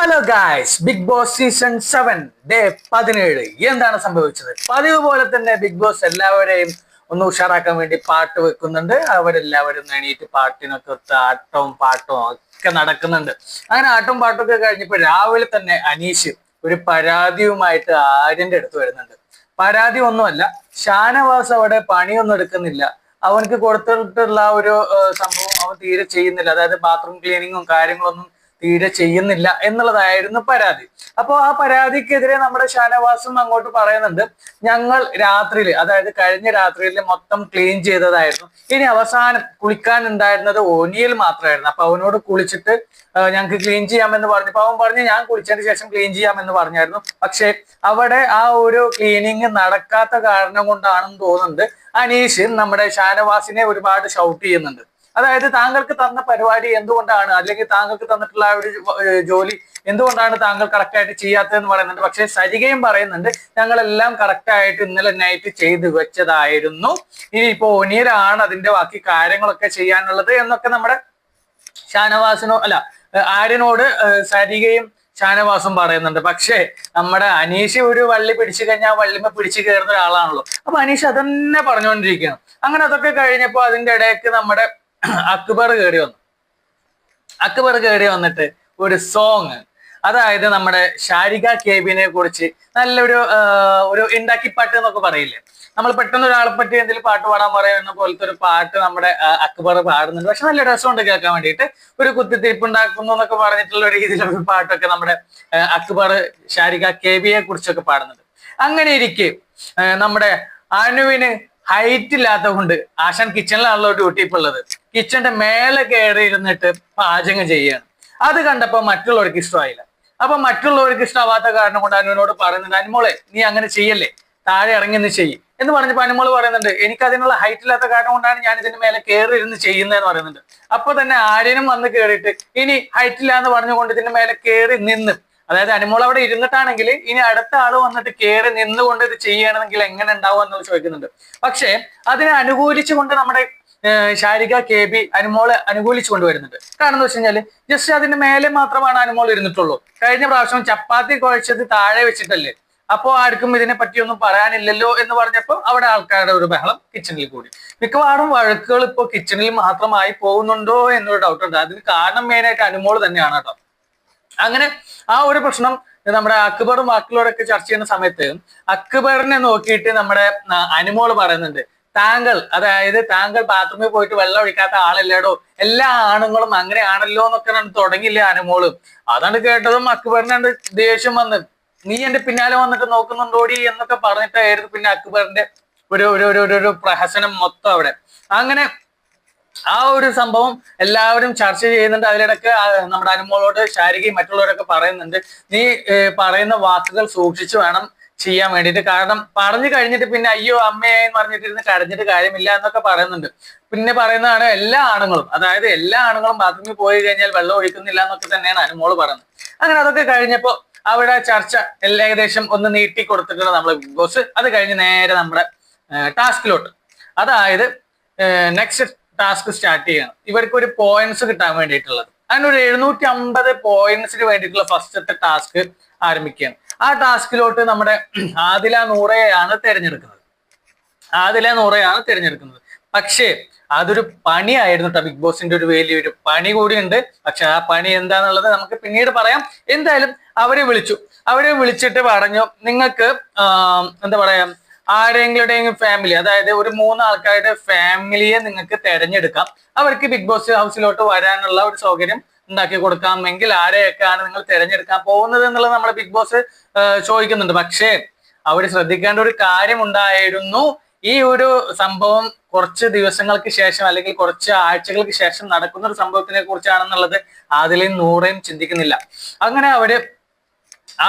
Hello guys Bigg Boss season seven day പതിനേഴ്. എന്താണ് സംഭവിച്ചത്? പതിവ് പോലെ തന്നെ ബിഗ് ബോസ് എല്ലാവരെയും ഒന്ന് ഉഷാറാക്കാൻ വേണ്ടി പാട്ട് വെക്കുന്നുണ്ട്. അവരെല്ലാവരും എണീറ്റ് പാട്ടിനൊക്കെ ആട്ടവും പാട്ടവും ഒക്കെ നടക്കുന്നുണ്ട്. അങ്ങനെ ആട്ടവും പാട്ടും ഒക്കെ കഴിഞ്ഞപ്പോൾ രാവിലെ തന്നെ അനീഷ് ഒരു പരാതിയുമായിട്ട് ആര്യന്റെ അടുത്ത് വരുന്നുണ്ട്. പരാതി ഒന്നുമല്ല ഷാനവാസ് അവിടെ പണിയൊന്നും എടുക്കുന്നില്ല. അവനക്ക് കൊടുത്തിട്ടുള്ള ഒരു സംഭവം അവൻ തീരെ ചെയ്യുന്നില്ല. അതായത് ബാത്റൂം ക്ലീനിങ്ങും കാര്യങ്ങളൊന്നും തീരെ ചെയ്യുന്നില്ല എന്നുള്ളതായിരുന്നു പരാതി. അപ്പോൾ ആ പരാതിക്കെതിരെ നമ്മുടെ ഷാനവാസും അങ്ങോട്ട് പറയുന്നുണ്ട് ഞങ്ങൾ രാത്രിയിൽ അതായത് കഴിഞ്ഞ രാത്രിയിൽ മൊത്തം ക്ലീൻ ചെയ്തതായിരുന്നു. ഇനി അവസാനം കുളിക്കാൻ ഉണ്ടായിരുന്നത് ഓനിയിൽ മാത്രമായിരുന്നു. അപ്പൊ അവനോട് കുളിച്ചിട്ട് ഞങ്ങൾക്ക് ക്ലീൻ ചെയ്യാമെന്ന് പറഞ്ഞപ്പോൾ അവൻ പറഞ്ഞു ഞാൻ കുളിച്ചതിന് ശേഷം ക്ലീൻ ചെയ്യാമെന്ന് പറഞ്ഞായിരുന്നു. പക്ഷേ അവിടെ ആ ഒരു ക്ലീനിങ് നടക്കാത്ത കാരണം കൊണ്ടാണെന്ന് തോന്നുന്നുണ്ട്. അനീഷ് നമ്മുടെ ഷാനവാസിനെ ഒരുപാട് ഷൗട്ട് ചെയ്യുന്നുണ്ട്. അതായത് താങ്കൾക്ക് തന്ന പരിപാടി എന്തുകൊണ്ടാണ്? അല്ലെങ്കിൽ താങ്കൾക്ക് തന്നിട്ടുള്ള ഒരു ജോലി എന്തുകൊണ്ടാണ് താങ്കൾ കറക്റ്റ് ആയിട്ട് ചെയ്യാത്തതെന്ന് പറയുന്നുണ്ട്. പക്ഷെ സരികയും പറയുന്നുണ്ട് ഞങ്ങളെല്ലാം കറക്റ്റ് ആയിട്ട് ഇന്നലെ നൈറ്റ് ചെയ്തു വെച്ചതായിരുന്നു. ഇനിയിപ്പോ ഒനിയരാണ് അതിന്റെ ബാക്കി കാര്യങ്ങളൊക്കെ ചെയ്യാനുള്ളത് എന്നൊക്കെ നമ്മുടെ ഷാനവാസിനോ അല്ല ആര്യനോട് സരികയും ഷാനവാസും പറയുന്നുണ്ട്. പക്ഷേ നമ്മുടെ അനീഷ് ഒരു വള്ളി പിടിച്ചു കഴിഞ്ഞാൽ വള്ളിമ പിടിച്ചു കയറുന്ന ഒരാളാണല്ലോ. അപ്പൊ അനീഷ് അതന്നെ പറഞ്ഞുകൊണ്ടിരിക്കുകയാണ്. അങ്ങനെ അതൊക്കെ കഴിഞ്ഞപ്പോൾ അതിന്റെ ഇടയ്ക്ക് നമ്മുടെ അക്ബർ കയറി വന്നു. അക്ബർ കയറി വന്നിട്ട് ഒരു സോങ് അതായത് നമ്മുടെ ഷാരിക കേബിനെ കുറിച്ച് നല്ലൊരു ഒരു ഉണ്ടാക്കിപ്പാട്ട് എന്നൊക്കെ പറയില്ലേ? നമ്മൾ പെട്ടെന്ന് ഒരാളെ പറ്റി എന്തെങ്കിലും പാട്ട് പാടാൻ പറയുന്ന പോലത്തെ ഒരു പാട്ട് നമ്മുടെ അക്ബർ പാടുന്നുണ്ട്. പക്ഷെ നല്ല രസമുണ്ട് കേൾക്കാൻ വേണ്ടിയിട്ട്. ഒരു കുത്തിത്തിരിപ്പ് ഉണ്ടാക്കുന്നു എന്നൊക്കെ പറഞ്ഞിട്ടുള്ള രീതിയിലുള്ള പാട്ടൊക്കെ നമ്മുടെ അക്ബർ ഷാരിക കേബിയെ കുറിച്ചൊക്കെ പാടുന്നുണ്ട്. അങ്ങനെ ഇരിക്കെ നമ്മുടെ അനുവിന് ഹൈറ്റ് ഇല്ലാത്ത കൊണ്ട് ആശാൻ കിച്ചണിലാണല്ലോ ഡ്യൂട്ടി ഇപ്പൊ ഉള്ളത്. കിച്ചന്റെ മേലെ കയറി ഇരുന്നിട്ട് പാചകം ചെയ്യാണ്. അത് കണ്ടപ്പോൾ മറ്റുള്ളവർക്ക് ഇഷ്ടമായില്ല. അപ്പൊ മറ്റുള്ളവർക്ക് ഇഷ്ടമാവാത്ത കാരണം കൊണ്ട് അനുവിനോട് പറയുന്നുണ്ട് അനുമോളെ നീ അങ്ങനെ ചെയ്യല്ലേ? താഴെ ഇറങ്ങി നിന്ന് ചെയ്യും. എന്ന് പറഞ്ഞപ്പോൾ അനുമോൾ പറയുന്നുണ്ട് എനിക്ക് അതിനുള്ള ഹൈറ്റ് ഇല്ലാത്ത കാരണം കൊണ്ടാണ് ഞാൻ ഇതിന് മേലെ കയറി ഇരുന്ന് ചെയ്യുന്നതെന്ന് പറയുന്നുണ്ട്. അപ്പൊ തന്നെ ആര്യനും വന്ന് കയറിയിട്ട് ഇനി ഹൈറ്റ് ഇല്ല എന്ന് പറഞ്ഞുകൊണ്ട് ഇതിന്റെ മേലെ കയറി നിന്ന് അതായത് അനുമോൾ അവിടെ ഇരുന്നിട്ടാണെങ്കിൽ ഇനി അടുത്ത ആൾ വന്നിട്ട് കയറി നിന്നുകൊണ്ട് ഇത് ചെയ്യണമെങ്കിൽ എങ്ങനെ ഉണ്ടാവും എന്ന് ചോദിക്കുന്നുണ്ട്. പക്ഷേ അതിനെ അനുകൂലിച്ചുകൊണ്ട് നമ്മുടെ ശാരിക കെ ബി അനുമോളെ അനുകൂലിച്ചു കൊണ്ടുവരുന്നുണ്ട് കാരണം എന്ന് വെച്ച് കഴിഞ്ഞാൽ ജസ്റ്റ് അതിന്റെ മേലെ മാത്രമാണ് അനുമോൾ ഇരുന്നിട്ടുള്ളൂ. കഴിഞ്ഞ പ്രാവശ്യം ചപ്പാത്തി കുഴച്ചത് താഴെ വെച്ചിട്ടല്ലേ. അപ്പോൾ ആർക്കും ഇതിനെ പറ്റിയൊന്നും പറയാനില്ലല്ലോ എന്ന് പറഞ്ഞപ്പോൾ അവിടെ ആൾക്കാരുടെ ഒരു ബഹളം കിച്ചണിൽ കൂടി. മിക്കവാറും വഴക്കുകൾ ഇപ്പോൾ കിച്ചണിൽ മാത്രമായി പോകുന്നുണ്ടോ എന്നൊരു ഡൗട്ടുണ്ട് അതിന് കാരണം മെയിനായിട്ട് അനുമോൾ തന്നെയാണ് കേട്ടോ. അങ്ങനെ ആ ഒരു പ്രശ്നം നമ്മുടെ അക്ബറും ബാക്കിയുള്ളവരൊക്കെ ചർച്ച ചെയ്യുന്ന സമയത്ത് അക്ബറിനെ നോക്കിയിട്ട് നമ്മുടെ അനുമോൾ പറയുന്നുണ്ട് താങ്കൾ അതായത് താങ്കൾ ബാത്റൂമിൽ പോയിട്ട് വെള്ളം ഒഴിക്കാത്ത ആളല്ലേടോ? എല്ലാ ആണുങ്ങളും അങ്ങനെയാണല്ലോ എന്നൊക്കെ തുടങ്ങിയില്ലേ അനുമോൾ? അതാണ് കേട്ടതും അക്ബറിനാണ്ട് ദേഷ്യം വന്ന് നീ എന്റെ പിന്നാലെ വന്നിട്ട് നോക്കുന്നുണ്ടോടി? എന്നൊക്കെ പറഞ്ഞിട്ടായിരുന്നു പിന്നെ അക്ബറിന്റെ ഒരു ഒരു- ഒരു പ്രഹസനം മൊത്തം അവിടെ. അങ്ങനെ ആ ഒരു സംഭവം എല്ലാവരും ചർച്ച ചെയ്യുന്നുണ്ട്. അതിലിടക്ക് നമ്മുടെ അനുമോളോട് ശാരികയും മറ്റുള്ളവരൊക്കെ പറയുന്നുണ്ട്. നീ പറയുന്ന വാക്കുകൾ സൂക്ഷിച്ചു വേണം ചെയ്യാൻ വേണ്ടിയിട്ട്. കാരണം പറഞ്ഞു കഴിഞ്ഞിട്ട് പിന്നെ അയ്യോ അമ്മയായെന്ന് പറഞ്ഞിട്ടിരുന്ന് കരഞ്ഞിട്ട് കാര്യമില്ല എന്നൊക്കെ പറയുന്നുണ്ട്. പിന്നെ പറയുന്നതാണ് എല്ലാ ആണുങ്ങളും. അതായത് എല്ലാ ആണുങ്ങളും ബാത്റൂമിൽ പോയി കഴിഞ്ഞാൽ വെള്ളം ഒഴിക്കുന്നില്ല എന്നൊക്കെ തന്നെയാണ് അനുമോൾ പറയുന്നത്. അങ്ങനെ അതൊക്കെ കഴിഞ്ഞപ്പോ അവിടെ ചർച്ച എല്ലാ ഏകദേശം ഒന്ന് നീട്ടി കൊടുത്തിട്ടുണ്ട് നമ്മളെ ബിഗ് ബോസ്. അത് കഴിഞ്ഞ് നേരെ നമ്മുടെ ടാസ്കിലോട്ട്. അതായത് നെക്സ്റ്റ് ടാസ്ക് സ്റ്റാർട്ട് ചെയ്യണം. ഇവർക്ക് ഒരു പോയിന്റ്സ് കിട്ടാൻ വേണ്ടിയിട്ടുള്ളത്. അങ്ങനെ ഒരു എഴുന്നൂറ്റി അമ്പത് പോയിന്റ്സിന് വേണ്ടിയിട്ടുള്ള ഫസ്റ്റത്തെ ടാസ്ക് ആരംഭിക്കുകയാണ്. ആ ടാസ്കിലോട്ട് നമ്മുടെ ആദില നൂറയാണ് തിരഞ്ഞെടുക്കുന്നത്. ആദില നൂറയാണ് തിരഞ്ഞെടുക്കുന്നത്. പക്ഷേ അതൊരു പണിയായിരുന്നു കേട്ടോ ബിഗ് ബോസിന്റെ ഒരു വലിയൊരു പണി കൂടിയുണ്ട്. പക്ഷെ ആ പണി എന്താന്നുള്ളത് നമുക്ക് പിന്നീട് പറയാം. എന്തായാലും അവരെ വിളിച്ചു. അവരെ വിളിച്ചിട്ട് പറഞ്ഞു നിങ്ങൾക്ക് എന്താ പറയാ ആരെങ്കിലും ഫാമിലി അതായത് ഒരു മൂന്ന് ആൾക്കാരുടെ ഫാമിലിയെ നിങ്ങൾക്ക് തെരഞ്ഞെടുക്കാം. അവർക്ക് ബിഗ് ബോസ് ഹൗസിലോട്ട് വരാനുള്ള ഒരു സൗകര്യം ഉണ്ടാക്കി കൊടുക്കാമെങ്കിൽ ആരെയൊക്കെയാണ് നിങ്ങൾ തിരഞ്ഞെടുക്കാൻ പോകുന്നത് എന്നുള്ളത് നമ്മൾ ബിഗ് ബോസ് ചോദിക്കുന്നുണ്ട്. പക്ഷേ അവർ ശ്രദ്ധിക്കേണ്ട ഒരു കാര്യം ഉണ്ടായിരുന്നു ഈ ഒരു സംഭവം കുറച്ച് ദിവസങ്ങൾക്ക് ശേഷം അല്ലെങ്കിൽ കുറച്ച് ആഴ്ചകൾക്ക് ശേഷം നടക്കുന്ന ഒരു സംഭവത്തിനെ കുറിച്ചാണെന്നുള്ളത് ആദിലയും നൂറയും ചിന്തിക്കുന്നില്ല. അങ്ങനെ അവർ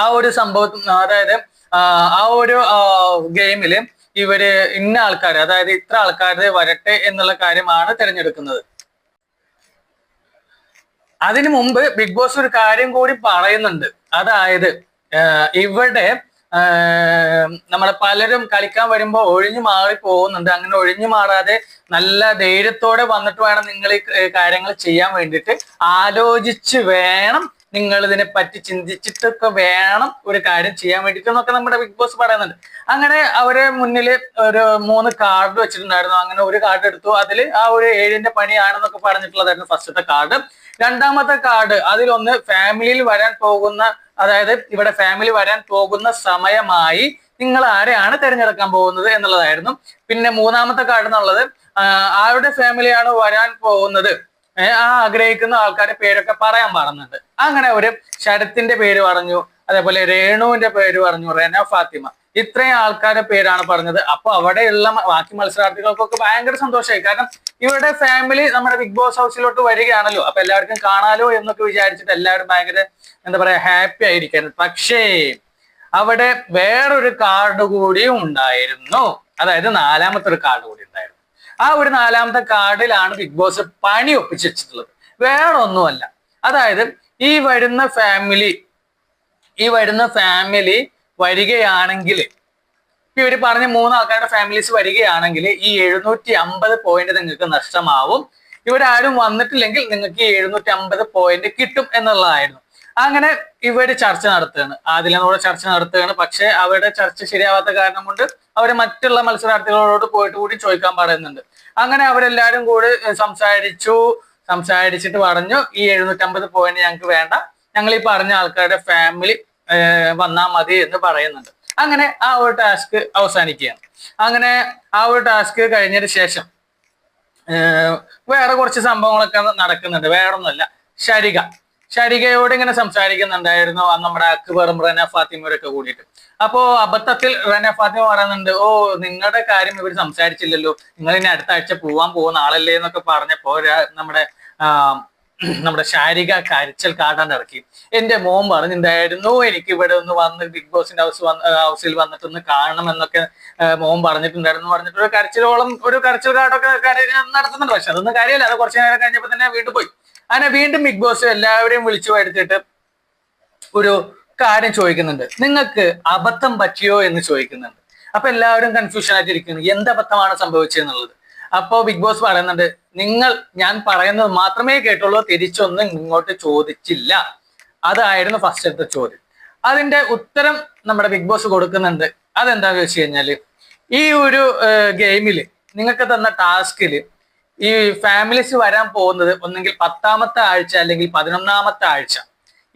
ആ ഒരു സംഭവം അതായത് ആ, ഒരു ഗെയിമിൽ ഇവർ ഇന്ന ആൾക്കാർ അതായത് ഇത്ര ആൾക്കാരെ വരട്ടെ എന്നുള്ള കാര്യമാണ് തിരഞ്ഞെടുക്കുന്നത്. അതിനു മുമ്പ് ബിഗ് ബോസ് ഒരു കാര്യം കൂടി പറയുന്നുണ്ട്. അതായത് ഇവിടെ നമ്മളെ പലരും കളിക്കാൻ വരുമ്പോൾ ഒഴിഞ്ഞു മാറി പോകുന്നുണ്ട്. അങ്ങനെ ഒഴിഞ്ഞു മാറാതെ നല്ല ധൈര്യത്തോടെ വന്നിട്ട് വേണം നിങ്ങൾ ഈ കാര്യങ്ങൾ ചെയ്യാൻ വേണ്ടിയിട്ട്. ആലോചിച്ച് വേണം നിങ്ങൾ ഇതിനെ പറ്റി ചിന്തിച്ചിട്ടൊക്കെ വേണം ഒരു കാര്യം ചെയ്യാൻ വേണ്ടിയിട്ട് എന്നൊക്കെ നമ്മുടെ ബിഗ് ബോസ് പറയുന്നുണ്ട്. അങ്ങനെ അവരെ മുന്നിൽ ഒരു മൂന്ന് കാർഡ് വെച്ചിട്ടുണ്ടായിരുന്നു. അങ്ങനെ ഒരു കാർഡ് എടുത്തു. അതിൽ ആ ഒരു ഏഴിന്റെ പണിയാണെന്നൊക്കെ പറഞ്ഞിട്ടുള്ളതായിരുന്നു ഫസ്റ്റത്തെ കാർഡ് രണ്ടാമത്തെ കാർഡ് അതിലൊന്ന് ഫാമിലിയിൽ വരാൻ പോകുന്ന അതായത് ഇവിടെ ഫാമിലി വരാൻ പോകുന്ന സമയമായി നിങ്ങൾ ആരെയാണ് തിരഞ്ഞെടുക്കാൻ പോകുന്നത് എന്നുള്ളതായിരുന്നു. പിന്നെ മൂന്നാമത്തെ കാർഡ് എന്നുള്ളത് ആരുടെ ഫാമിലിയാണ് വരാൻ പോകുന്നത്? ആ ആഗ്രഹിക്കുന്ന ആൾക്കാരുടെ പേരൊക്കെ പറയാൻ പറയുന്നുണ്ട് അങ്ങനെ ഒരു ശരത്തിന്റെ പേര് പറഞ്ഞു. അതേപോലെ രേണുവിന്റെ പേര് പറഞ്ഞു റെന ഫാത്തിമ. ഇത്രയും ആൾക്കാരുടെ പേരാണ് പറഞ്ഞത്. അപ്പൊ അവിടെയുള്ള ബാക്കി മത്സരാർത്ഥികൾക്കൊക്കെ ഭയങ്കര സന്തോഷമായി. കാരണം ഇവരുടെ ഫാമിലി നമ്മുടെ ബിഗ് ബോസ് ഹൗസിലോട്ട് വരികയാണല്ലോ. അപ്പൊ എല്ലാവർക്കും കാണാലോ എന്നൊക്കെ വിചാരിച്ചിട്ട് എല്ലാവരും ഭയങ്കര എന്താ പറയാ ഹാപ്പി ആയിരിക്കാൻ പക്ഷേ അവിടെ വേറൊരു കാർഡ് കൂടി ഉണ്ടായിരുന്നു. അതായത് നാലാമത്തെ ഒരു കാർഡ് കൂടി ഉണ്ടായിരുന്നു. ആ ഒരു നാലാമത്തെ കാർഡിലാണ് ബിഗ് ബോസ് പണി ഒപ്പിച്ചിട്ടുള്ളത് വെച്ചിട്ടുള്ളത്. വേറെ ഒന്നുമല്ല അതായത് ഈ വരുന്ന ഫാമിലി ഈ വരുന്ന ഫാമിലി വരികയാണെങ്കിൽ ഇപ്പൊ ഇവർ പറഞ്ഞ മൂന്ന് ആൾക്കാരുടെ ഫാമിലീസ് വരികയാണെങ്കിൽ ഈ എഴുന്നൂറ്റി അമ്പത് പോയിന്റ് നിങ്ങൾക്ക് നഷ്ടമാവും. ഇവരാരും വന്നിട്ടില്ലെങ്കിൽ നിങ്ങൾക്ക് ഈ എഴുന്നൂറ്റി അമ്പത് പോയിന്റ് കിട്ടും എന്നുള്ളതായിരുന്നു. അങ്ങനെ ഇവർ ചർച്ച നടത്തുകയാണ്. ആദിലനോട് ചർച്ച നടത്തുകയാണ്. പക്ഷെ അവരുടെ ചർച്ച ശരിയാവാത്ത കാരണം കൊണ്ട് അവർ മറ്റുള്ള മത്സരാർത്ഥികളോട് പോയിട്ട് കൂടി ചോദിക്കാൻ പറയുന്നുണ്ട്. അങ്ങനെ അവരെല്ലാരും കൂടി സംസാരിച്ചു. സംസാരിച്ചിട്ട് പറഞ്ഞു ഈ എഴുന്നൂറ്റമ്പത് പോയിന്റ് ഞങ്ങൾക്ക് വേണ്ട. ഞങ്ങൾ ഈ പറഞ്ഞ ആൾക്കാരുടെ ഫാമിലി വന്നാൽ മതി എന്ന് പറയുന്നുണ്ട്. അങ്ങനെ ആ ഒരു ടാസ്ക് അവസാനിക്കുകയാണ്. അങ്ങനെ ആ ഒരു ടാസ്ക് കഴിഞ്ഞതിന് ശേഷം വേറെ കുറച്ച് സംഭവങ്ങളൊക്കെ നടക്കുന്നുണ്ട്. വേറെ ഒന്നുമല്ല ശരിക. ശരികയോട് ഇങ്ങനെ സംസാരിക്കുന്നുണ്ടായിരുന്നു നമ്മുടെ അക്ബറും റന ഫാത്തിമയൊക്കെ കൂടിയിട്ട്. അപ്പോ അബദ്ധത്തിൽ റന ഫാത്തിമ പറയുന്നുണ്ട് ഓ നിങ്ങളുടെ കാര്യം ഇവർ സംസാരിച്ചില്ലല്ലോ. നിങ്ങൾ ഇനി അടുത്ത ആഴ്ച പോവാൻ പോകുന്ന ആളല്ലേ എന്നൊക്കെ പറഞ്ഞപ്പോ നമ്മുടെ നമ്മുടെ ശാരിക കരച്ചൽ കാട്ടാണ്ട് ഇറക്കി. എന്റെ മോൻ പറഞ്ഞിട്ടുണ്ടായിരുന്നു എനിക്ക് ഇവിടെ ഒന്ന് വന്ന് ബിഗ് ബോസിന്റെ ഹൗസ് ഹൗസിൽ വന്നിട്ട് ഒന്ന് കാണണം എന്നൊക്കെ മോൻ പറഞ്ഞിട്ടുണ്ടായിരുന്നു. പറഞ്ഞിട്ട് ഒരു കരച്ചിലോളം ഒരു കരച്ചിൽ കാട്ടൊക്കെ നടത്തുന്നുണ്ട്. പക്ഷെ അതൊന്നും കാര്യമില്ല. അത് കുറച്ച് നേരം കഴിഞ്ഞപ്പോ തന്നെ വീണ്ടും പോയി. അങ്ങനെ വീണ്ടും ബിഗ് ബോസ് എല്ലാവരെയും വിളിച്ചു വരുത്തിയിട്ട് ഒരു കാര്യം ചോദിക്കുന്നുണ്ട്. നിങ്ങൾക്ക് അബദ്ധം പറ്റിയോ? എന്ന് ചോദിക്കുന്നുണ്ട്. അപ്പൊ എല്ലാവരും കൺഫ്യൂഷൻ ആയിട്ടിരിക്കുന്നു. എന്ത് അബദ്ധമാണ് സംഭവിച്ചതെന്നുള്ളത്? അപ്പോ ബിഗ് ബോസ് പറയുന്നുണ്ട് നിങ്ങൾ ഞാൻ പറയുന്നത് മാത്രമേ കേട്ടുള്ളൂ തിരിച്ചൊന്നും ഇങ്ങോട്ട് ചോദിച്ചില്ല. അതായിരുന്നു ഫസ്റ്റത്തെ ചോദ്യം. അതിന്റെ ഉത്തരം നമ്മുടെ ബിഗ് ബോസ് കൊടുക്കുന്നുണ്ട്. അതെന്താന്ന് വെച്ച് കഴിഞ്ഞാൽ ഈ ഒരു ഗെയിമിൽ നിങ്ങൾക്ക് തന്ന ടാസ്കിൽ ഈ ഫാമിലീസ് വരാൻ പോകുന്നത് ഒന്നെങ്കിൽ പത്താമത്തെ ആഴ്ച അല്ലെങ്കിൽ പതിനൊന്നാമത്തെ ആഴ്ച.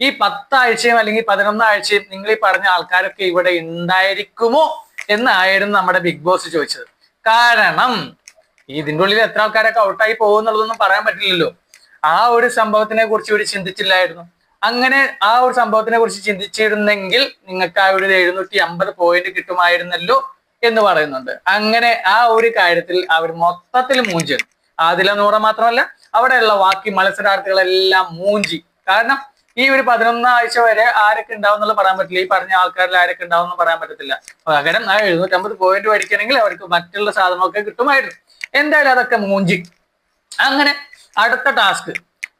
ഈ പത്താഴ്ചയും അല്ലെങ്കിൽ പതിനൊന്നാഴ്ചയും നിങ്ങൾ ഈ പറഞ്ഞ ആൾക്കാരൊക്കെ ഇവിടെ ഉണ്ടായിരിക്കുമോ? എന്നായിരുന്നു നമ്മുടെ ബിഗ് ബോസ് ചോദിച്ചത്. കാരണം ഇതിന്റെ ഉള്ളിൽ എത്ര ആൾക്കാരൊക്കെ ഔട്ടായി പോകുന്നുള്ളതൊന്നും പറയാൻ പറ്റില്ലല്ലോ. ആ ഒരു സംഭവത്തിനെ കുറിച്ച് ഇവർ ചിന്തിച്ചില്ലായിരുന്നു. അങ്ങനെ ആ ഒരു സംഭവത്തിനെ കുറിച്ച് ചിന്തിച്ചിരുന്നെങ്കിൽ നിങ്ങൾക്ക് ആ ഒരു എഴുന്നൂറ്റി അമ്പത് പോയിന്റ് കിട്ടുമായിരുന്നല്ലോ എന്ന് പറയുന്നുണ്ട്. അങ്ങനെ ആ ഒരു കാര്യത്തിൽ അവർ മൊത്തത്തിൽ മൂഞ്ചി. ആദില നൂറ മാത്രമല്ല അവിടെയുള്ള ബാക്കി മത്സരാർത്ഥികളെല്ലാം മൂഞ്ചി. കാരണം ഈ ഒരു പതിനൊന്നാം ആഴ്ച വരെ ആരൊക്കെ ഉണ്ടാവും പറയാൻ പറ്റില്ല. ഈ പറഞ്ഞ ആൾക്കാരിൽ ആരൊക്കെ ഉണ്ടാവും എന്ന് പറയാൻ പറ്റത്തില്ല. പകരം ആ എഴുന്നൂറ്റമ്പത് പോയിന്റ് മേടിക്കണമെങ്കിൽ അവർക്ക് മറ്റുള്ള സാധനമൊക്കെ കിട്ടുമായിരുന്നു. എന്തായാലും അതൊക്കെ മൂഞ്ചി. അങ്ങനെ അടുത്ത ടാസ്ക്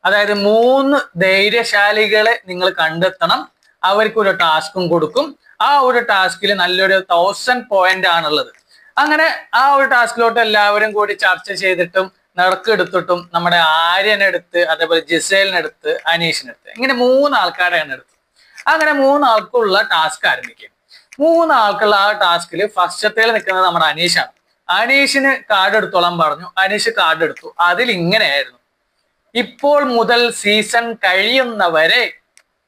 അതായത് മൂന്ന് ധൈര്യശാലികളെ നിങ്ങൾ കണ്ടെത്തണം. അവർക്ക് ഒരു ടാസ്കും കൊടുക്കും. ആ ഒരു ടാസ്കിൽ നല്ലൊരു തൗസൻഡ് പോയിന്റ് ആണുള്ളത്. അങ്ങനെ ആ ഒരു ടാസ്കിലോട്ട് എല്ലാവരും കൂടി ചർച്ച ചെയ്തിട്ടും നറുക്കെടുത്തിട്ടും നമ്മുടെ ആര്യനെടുത്ത് അതേപോലെ ജിസേലിനെടുത്ത് അനീഷിനെടുത്ത്. ഇങ്ങനെ മൂന്ന് ആൾക്കാരെയാണ് എടുത്തത്. അങ്ങനെ മൂന്നാൾക്കുള്ള ടാസ്ക് ആരംഭിക്കും. മൂന്നാൾക്കുള്ള ആ ടാസ്കിൽ ഫസ്റ്റത്തേൽ നിൽക്കുന്നത് നമ്മുടെ അനീഷാണ്. അനീഷിന് കാർഡ് എടുത്തോളാൻ പറഞ്ഞു. അനീഷ് കാർഡ് എടുത്തു. അതിൽ ഇങ്ങനെയായിരുന്നു ഇപ്പോൾ മുതൽ സീസൺ കഴിയുന്നവരെ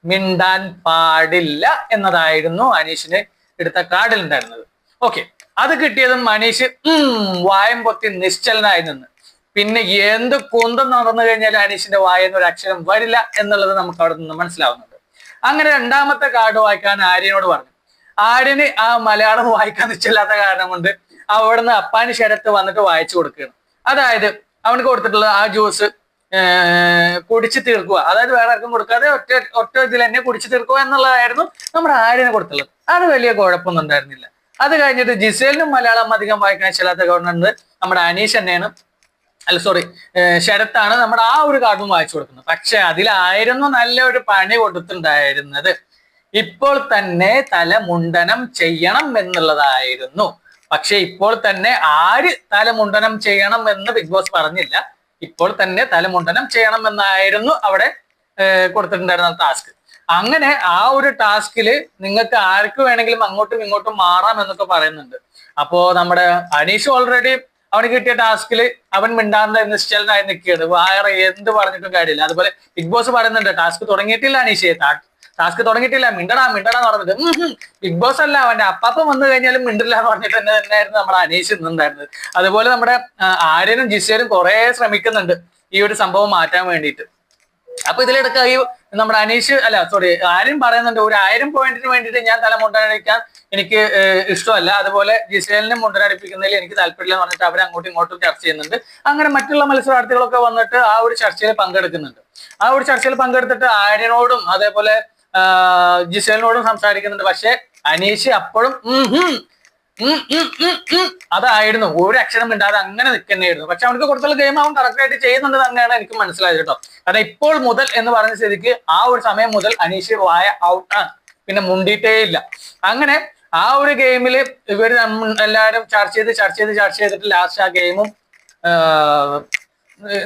മിണ്ടാൻ പാടില്ല എന്നതായിരുന്നു അനീഷിന് എടുത്ത കാർഡിൽ ഉണ്ടായിരുന്നത്. ഓക്കെ അത് കിട്ടിയതും അനീഷ് ഉം വായം പൊത്തി നിശ്ചലനായി നിന്ന്. പിന്നെ എന്ത് കുന്തം നടന്നു കഴിഞ്ഞാൽ അനീഷിന്റെ വായെന്ന് ഒരു അക്ഷരം വരില്ല എന്നുള്ളത് നമുക്ക് അവിടെ നിന്ന് മനസ്സിലാവുന്നുണ്ട്. അങ്ങനെ രണ്ടാമത്തെ കാർഡ് വായിക്കാൻ ആര്യനോട് പറഞ്ഞു. ആര്യന് ആ മലയാളം വായിക്കാൻ നിശ്ചയില്ലാത്ത കാരണം കൊണ്ട് അവിടുന്ന് അപ്പാന് ശരത്ത് വന്നിട്ട് വായിച്ചു കൊടുക്കുകയാണ്. അതായത് അവന് കൊടുത്തിട്ടുള്ള ആ ജ്യൂസ് കുടിച്ചു തീർക്കുക. അതായത് വേറെ ആർക്കും കൊടുക്കാതെ ഒറ്റ ഒറ്റ ഇതിൽ തന്നെ കുടിച്ചു തീർക്കുക എന്നുള്ളതായിരുന്നു നമ്മുടെ ആര്യന് കൊടുത്തുള്ളത്. അത് വലിയ കുഴപ്പമൊന്നും ഉണ്ടായിരുന്നില്ല. അത് കഴിഞ്ഞിട്ട് ജിസേലിനും മലയാളം അധികം വായിക്കാൻ ചെല്ലാത്ത ഗവൺമെന്റ് നമ്മുടെ അനീഷ് തന്നെയാണ്. അല്ല സോറി ശരത്താണ് നമ്മുടെ ആ ഒരു കാർഡും വായിച്ചു കൊടുക്കുന്നത്. പക്ഷെ അതിലായിരുന്നു നല്ലൊരു പണി കൊടുത്തിട്ടുണ്ടായിരുന്നത്. ഇപ്പോൾ തന്നെ തല മുണ്ടനം ചെയ്യണം എന്നുള്ളതായിരുന്നു. പക്ഷെ ഇപ്പോൾ തന്നെ ആര് തലമുണ്ടനം ചെയ്യണം എന്ന് ബിഗ് ബോസ് പറഞ്ഞില്ല. ഇപ്പോൾ തന്നെ തലമുണ്ടനം ചെയ്യണം എന്നായിരുന്നു അവിടെ കൊടുത്തിട്ടുണ്ടായിരുന്ന ടാസ്ക് അങ്ങനെ ആ ഒരു ടാസ്കിൽ നിങ്ങൾക്ക് ആർക്ക് വേണമെങ്കിലും അങ്ങോട്ടും ഇങ്ങോട്ടും മാറാം എന്നൊക്കെ പറയുന്നുണ്ട്. അപ്പോ നമ്മുടെ അനീഷ് ഓൾറെഡി അവന് കിട്ടിയ ടാസ്കിൽ അവൻ മിണ്ടാന്ത നിശ്ചലനായി നിൽക്കുകയാണ്. വേറെ എന്ത് പറഞ്ഞിട്ടും കാര്യമില്ല. അതുപോലെ ബിഗ് ബോസ് പറയുന്നുണ്ട് ടാസ്ക് തുടങ്ങിയിട്ടില്ല അനീഷ്. ടാസ്ക് തുടങ്ങിയിട്ടില്ല. മിണ്ടടാ മിണ്ടടാ പറഞ്ഞത്. ബിഗ് ബോസ് അല്ല അവന്റെ അപ്പാപ്പം വന്നു കഴിഞ്ഞാലും മിണ്ടില്ല പറഞ്ഞിട്ട് തന്നെ തന്നെയായിരുന്നു നമ്മൾ അനീഷ് നിന്നുണ്ടായിരുന്നത് അതുപോലെ നമ്മുടെ ആര്യനും ജിസേലും കുറെ ശ്രമിക്കുന്നുണ്ട് ഈ ഒരു സംഭവം മാറ്റാൻ വേണ്ടിയിട്ട്. അപ്പൊ ഇതിലെടുക്ക ഈ നമ്മുടെ അനീഷ് അല്ല സോറി ആര്യൻ പറയുന്നുണ്ട് ഒരു ആയിരം പോയിന്റിന് വേണ്ടിയിട്ട് ഞാൻ തല മുണ്ടടിക്കാൻ എനിക്ക് ഇഷ്ടമല്ല. അതുപോലെ ജിസേലിനെ മുണ്ടനടിപ്പിക്കുന്നതിൽ എനിക്ക് താല്പര്യമില്ല എന്ന് പറഞ്ഞിട്ട് അവർ അങ്ങോട്ടും ഇങ്ങോട്ടും ചർച്ച ചെയ്യുന്നുണ്ട്. അങ്ങനെ മറ്റുള്ള മത്സരാർത്ഥികളൊക്കെ വന്നിട്ട് ആ ഒരു ചർച്ചയിൽ പങ്കെടുക്കുന്നുണ്ട്. ആ ഒരു ചർച്ചയിൽ പങ്കെടുത്തിട്ട് ആര്യനോടും അതേപോലെ ജിസേലിനോടും സംസാരിക്കുന്നുണ്ട്. പക്ഷെ അനീഷ് അപ്പോഴും അതായിരുന്നു. ഒരു അക്ഷരം മിണ്ടാതെ അങ്ങനെ നിൽക്കുന്നതായിരുന്നു. പക്ഷെ അവർക്ക് കൊടുത്തുള്ള ഗെയിം അവൻ കറക്റ്റ് ആയിട്ട് ചെയ്യുന്നുണ്ട് തന്നെയാണ് എനിക്ക് മനസ്സിലായത് കേട്ടോ. കാരണം ഇപ്പോൾ മുതൽ എന്ന് പറഞ്ഞ സ്ഥിതിക്ക് ആ ഒരു സമയം മുതൽ അനീഷ് വായ ഔട്ടാണ് പിന്നെ മുണ്ടിയിട്ടേ ഇല്ല. അങ്ങനെ ആ ഒരു ഗെയിമിൽ ഇവർ എല്ലാവരും ചർച്ച ചെയ്ത് ചർച്ച ചെയ്ത് ചർച്ച ചെയ്തിട്ട് ലാസ്റ്റ് ആ ഗെയിമും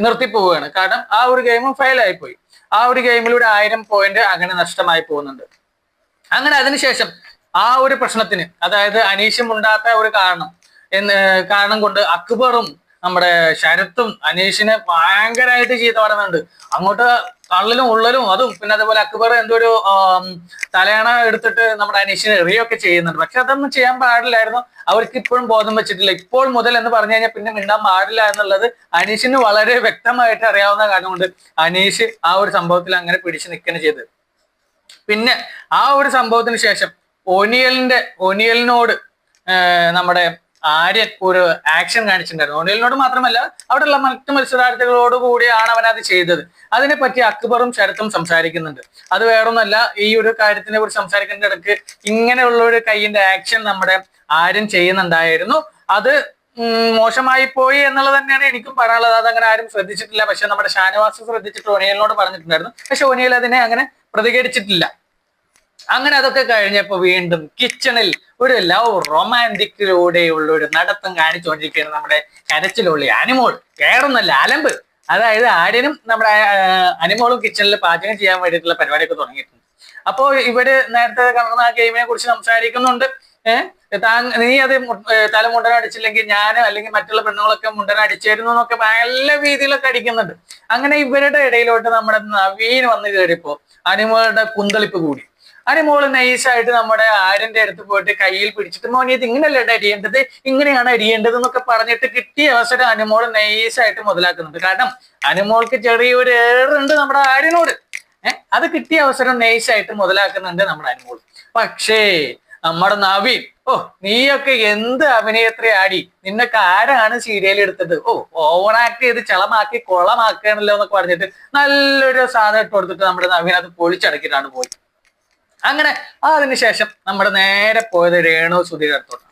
നിർത്തിപ്പോവുകയാണ്. കാരണം ആ ഒരു ഗെയിമും ഫെയിൽ ആയിപ്പോയി. ആ ഒരു ഗെയിമിലൂടെ ആയിരം പോയിന്റ് അങ്ങനെ നഷ്ടമായി പോകുന്നുണ്ട്. അങ്ങനെ അതിനുശേഷം ആ ഒരു പ്രശ്നത്തിന് അതായത് അനീഷും ഉണ്ടാത്ത ഒരു കാരണം എന്ന് കാരണം കൊണ്ട് അക്ബറും നമ്മുടെ ശരത്തും അനീഷിനെ ഭയങ്കരമായിട്ട് ചീത്ത പറയുന്നുണ്ട് അങ്ങോട്ട് കള്ളിലും ഉള്ളലും അതും. പിന്നെ അതുപോലെ അക്ബർ എന്തോ ഒരു തലയണ എടുത്തിട്ട് നമ്മുടെ അനീഷിനെ എറിയൊക്കെ ചെയ്യുന്നുണ്ട്. പക്ഷെ അതൊന്നും ചെയ്യാൻ പാടില്ലായിരുന്നു. അവർക്ക് ഇപ്പോഴും ബോധം വെച്ചിട്ടില്ല. ഇപ്പോൾ മുതൽ എന്ന് പറഞ്ഞു കഴിഞ്ഞാൽ പിന്നെ മിണ്ടാൻ പാടില്ല എന്നുള്ളത് അനീഷിന് വളരെ വ്യക്തമായിട്ട് അറിയാവുന്ന കാരണം കൊണ്ട് അനീഷ് ആ ഒരു സംഭവത്തിൽ അങ്ങനെ പിടിച്ചു നിൽക്കുകയാണ് ചെയ്തത്. പിന്നെ ആ ഒരു സംഭവത്തിന് ശേഷം ഒനിയലിന്റെ ഒനിയലിനോട് നമ്മുടെ ആര്യൻ ഒരു ആക്ഷൻ കാണിച്ചിട്ടുണ്ടായിരുന്നു. ഒണിലിനോട് മാത്രമല്ല അവിടെയുള്ള മറ്റു മത്സരാർത്ഥികളോട് കൂടിയാണ് അവൻ അത് ചെയ്തത്. അതിനെപ്പറ്റി അക്ബറും ശരത്തും സംസാരിക്കുന്നുണ്ട്. അത് വേറൊന്നല്ല ഈ ഒരു കാര്യത്തിനെ കുറിച്ച് സംസാരിക്കുന്ന ഇടയ്ക്ക് ഇങ്ങനെയുള്ള ഒരു കൈയിന്റെ ആക്ഷൻ നമ്മുടെ ആര്യൻ ചെയ്യുന്നുണ്ടായിരുന്നു. അത് മോശമായി പോയി എന്നുള്ളത് തന്നെയാണ് എനിക്കും പറയാനുള്ളത്. അത് അങ്ങനെ ആരും ശ്രദ്ധിച്ചിട്ടില്ല. പക്ഷെ നമ്മുടെ ഷാനവാസ് ശ്രദ്ധിച്ചിട്ട് ഒനിയലിനോട് പറഞ്ഞിട്ടുണ്ടായിരുന്നു. പക്ഷെ ഒനിയൽ അതിനെ അങ്ങനെ പ്രതികരിച്ചിട്ടില്ല. അങ്ങനെ അതൊക്കെ കഴിഞ്ഞപ്പോ വീണ്ടും കിച്ചണിൽ ഒരു ലവ് റൊമാന്റിക്കിലൂടെയുള്ള ഒരു നടത്തം കാണിച്ചുകൊണ്ടിരിക്കുകയാണ് നമ്മുടെ കരച്ചിലുള്ള അനിമോൾ. കയറുന്നല്ല അലമ്പ്. അതായത് ആര്യനും നമ്മുടെ അനിമോളും കിച്ചണിൽ പാചകം ചെയ്യാൻ വേണ്ടിയിട്ടുള്ള പരിപാടിയൊക്കെ തുടങ്ങിയിട്ടുണ്ട്. അപ്പോ ഇവർ നേരത്തെ കാണുന്ന ആ ഗെയിമിനെ കുറിച്ച് സംസാരിക്കുന്നുണ്ട്. ഏഹ് താ നീ അത് തല മുണ്ടന അടിച്ചില്ലെങ്കിൽ ഞാൻ അല്ലെങ്കിൽ മറ്റുള്ള പെണ്ണുങ്ങളൊക്കെ മുണ്ടന അടിച്ചായിരുന്നു എന്നൊക്കെ നല്ല രീതിയിലൊക്കെ അടിക്കുന്നുണ്ട്. അങ്ങനെ ഇവരുടെ ഇടയിലോട്ട് നമ്മുടെ നവീൻ വന്നു കയറിയപ്പോ അനിമോളുടെ കുന്തളിപ്പ് കൂടി. അനിമോൾ നൈസായിട്ട് നമ്മുടെ ആര്യന്റെ അടുത്ത് പോയിട്ട് കയ്യിൽ പിടിച്ചിട്ട് മോനെ ഇത് ഇങ്ങനെയല്ലേ അരിയേണ്ടത്? ഇങ്ങനെയാണ് അരിയേണ്ടത്? എന്നൊക്കെ പറഞ്ഞിട്ട് കിട്ടിയ അവസരം അനുമോൾ നൈസായിട്ട് മുതലാക്കുന്നുണ്ട്. കാരണം അനുമോൾക്ക് ചെറിയൊരു ഏറുണ്ട് നമ്മുടെ ആര്യനോട്. ഏഹ് അത് കിട്ടിയ അവസരം നൈസായിട്ട് മുതലാക്കുന്നുണ്ട് നമ്മുടെ അനുമോൾ പക്ഷേ നമ്മുടെ നവീൻ ഓ നീയൊക്കെ എന്ത് അഭിനയത്ര ആടി? നിന്നൊക്കെ ആരാണ് സീരിയൽ എടുത്തത്? ഓ ഓവർ ആക്ട് ചെയ്ത് ചളമാക്കി കൊളമാക്കണല്ലോ എന്നൊക്കെ പറഞ്ഞിട്ട് നല്ലൊരു സാധനം ഇട്ട് കൊടുത്തിട്ട് നമ്മുടെ നവീൻ അത് പൊളിച്ചടക്കിയിട്ടാണ് പോയി. അങ്ങനെ അതിനുശേഷം നമ്മുടെ നേരെ പോയത് രേണു സുധിയുടെ അടുത്തോട്ടാണ്.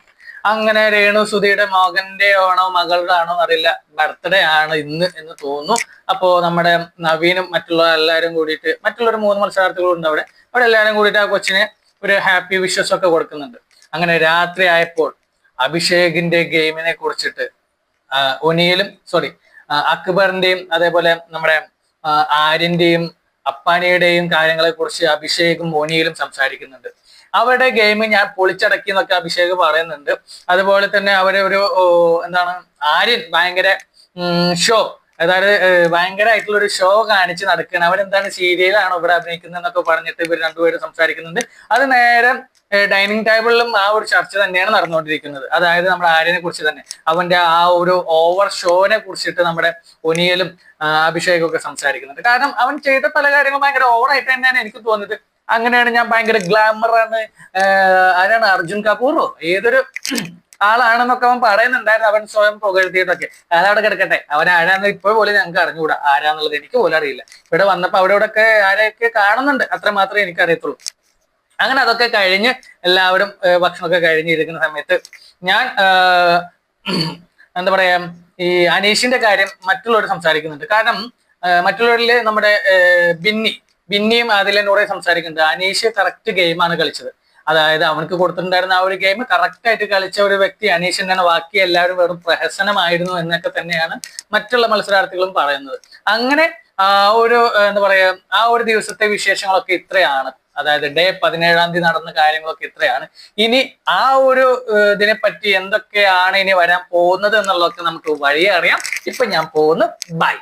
അങ്ങനെ രേണു സുധിയുടെ മകന്റെ ആണോ മകളുടെ ആണോ അറിയില്ല ബർത്ത്ഡേ ആണ് ഇന്ന് എന്ന് തോന്നുന്നു. അപ്പോ നമ്മുടെ നവീനും മറ്റുള്ള എല്ലാവരും കൂടിയിട്ട് മറ്റുള്ള ഒരു മൂന്ന് മത്സരാർത്ഥികളും ഉണ്ട് അവിടെ. അവിടെ എല്ലാവരും കൂടിയിട്ട് ആ കൊച്ചിനെ ഒരു ഹാപ്പി വിഷസ് ഒക്കെ കൊടുക്കുന്നുണ്ട്. അങ്ങനെ രാത്രി ആയപ്പോൾ അഭിഷേകിന്റെ ഗെയിമിനെ കുറിച്ചിട്ട് ഒനിയിലും സോറി അക്ബറിന്റെയും അതേപോലെ നമ്മുടെ ആര്യന്റെയും അപ്പാനിയുടെയും കാര്യങ്ങളെ കുറിച്ച് അഭിഷേകും മോനിയിലും സംസാരിക്കുന്നുണ്ട്. അവരുടെ ഗെയിം ഞാൻ പൊളിച്ചടക്കി എന്നൊക്കെ അഭിഷേക് പറയുന്നുണ്ട്. അതുപോലെ തന്നെ അവരെ ഒരു എന്താണ് ആര്യൻ ഭയങ്കര ഷോ അതായത് ഭയങ്കരമായിട്ടുള്ള ഒരു ഷോ കാണിച്ച് നടക്കുകയാണ്. അവരെന്താണ് സീരിയലാണ് ഇവിടെ അഭിനയിക്കുന്നത് എന്നൊക്കെ പറഞ്ഞിട്ട് ഇവർ രണ്ടുപേരും സംസാരിക്കുന്നുണ്ട്. അത് നേരെ ഡൈനിങ് ടേബിളിലും ആ ഒരു ചർച്ച തന്നെയാണ് നടന്നുകൊണ്ടിരിക്കുന്നത്. അതായത് നമ്മുടെ ആര്യനെ കുറിച്ച് തന്നെ. അവന്റെ ആ ഒരു ഓവർ ഷോനെ കുറിച്ചിട്ട് നമ്മുടെ ഒനിയലും അഭിഷേകും ഒക്കെ സംസാരിക്കുന്നുണ്ട്. കാരണം അവൻ ചെയ്ത പല കാര്യങ്ങളും ഭയങ്കര ഓവറായിട്ട് തന്നെയാണ് എനിക്ക് തോന്നുന്നത്. അങ്ങനെയാണ് ഞാൻ ഭയങ്കര ആഹ് ആരാണ്? അർജുൻ കപൂറോ? ഏതൊരു ആളാണെന്നൊക്കെ അവൻ പറയുന്നുണ്ടായിരുന്നു. അവൻ സ്വയം പുകഴ്ത്തിയിട്ടൊക്കെ അതവിടെ കിടക്കട്ടെ. അവൻ ആരാന്ന് ഇപ്പോൾ പോലും ഞങ്ങൾക്ക് അറിഞ്ഞുകൂടാ. ആരാന്നുള്ളത് എനിക്ക് പോലും അറിയില്ല. ഇവിടെ വന്നപ്പോ അവിടെ ഇവിടെ ഒക്കെ ആരെയൊക്കെ കാണുന്നുണ്ട്. അത്ര മാത്രമേ എനിക്ക് അറിയത്തുള്ളൂ അങ്ങനെ അതൊക്കെ കഴിഞ്ഞ് എല്ലാവരും ഭക്ഷണമൊക്കെ കഴിഞ്ഞിരിക്കുന്ന സമയത്ത് ഞാൻ എന്താ പറയാ ഈ അനീഷിന്റെ കാര്യം മറ്റുള്ളവർ സംസാരിക്കുന്നുണ്ട്. കാരണം മറ്റുള്ളവരിൽ നമ്മുടെ ബിന്നി ബിന്നിയും അതിലൂടെ സംസാരിക്കുന്നുണ്ട്. അനീഷ് കറക്റ്റ് ഗെയിമാണ് കളിച്ചത്. അതായത് അവനക്ക് കൊടുത്തിട്ടുണ്ടായിരുന്ന ആ ഒരു ഗെയിം കറക്റ്റ് ആയിട്ട് കളിച്ച ഒരു വ്യക്തി അനീഷ് തന്നെ ബാക്കി എല്ലാവരും വെറും പ്രഹസനമായിരുന്നു എന്നൊക്കെ തന്നെയാണ് മറ്റുള്ള മത്സരാർത്ഥികളും പറയുന്നത്. അങ്ങനെ ആ ഒരു എന്താ പറയാ ആ ഒരു ദിവസത്തെ വിശേഷങ്ങളൊക്കെ ഇത്രയാണ്. അതായത് ഡേ പതിനേഴാം തീയതി നടന്ന കാര്യങ്ങളൊക്കെ ഇത്രയാണ്. ഇനി ആ ഒരു ഇതിനെ പറ്റി എന്തൊക്കെയാണ് ഇനി വരാൻ പോകുന്നത് എന്നുള്ളതൊക്കെ നമുക്ക് വഴിയെ അറിയാം. ഇപ്പൊ ഞാൻ പോകുന്നു. ബൈ